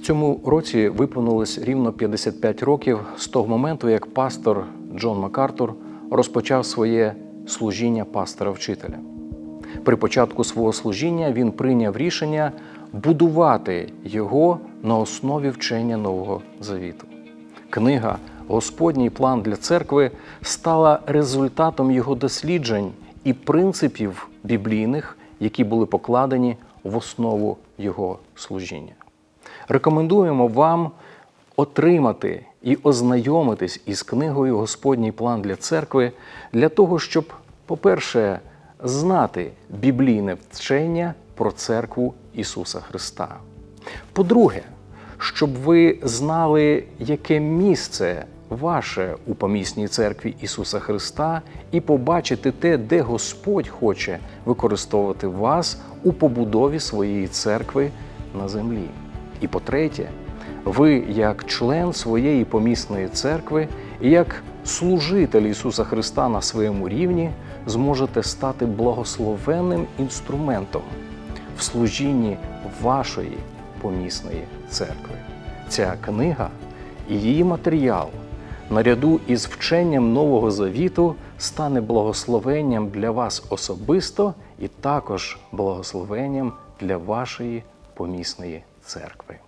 В цьому році виповнилось рівно 55 років з того моменту, як пастор Джон Макартур розпочав своє служіння пастора-вчителя. При початку свого служіння він прийняв рішення будувати його на основі вчення Нового Завіту. Книга Господній план для церкви стала результатом його досліджень і принципів біблійних, які були покладені в основу його служіння. Рекомендуємо вам отримати і ознайомитись із книгою Господній план для церкви для того, щоб, по-перше, знати біблійне вчення про церкву Ісуса Христа. По-друге, щоб ви знали, яке місце ваше у помісній церкві Ісуса Христа, і побачити те, де Господь хоче використовувати вас у побудові своєї церкви на землі. І по-третє, ви, як член своєї помісної церкви і як служитель Ісуса Христа на своєму рівні, зможете стати благословенним інструментом в служінні вашої помісної церкви. Ця книга і її матеріал наряду із вченням Нового Завіту стане благословенням для вас особисто і також благословенням для вашої помісної церкви церкви.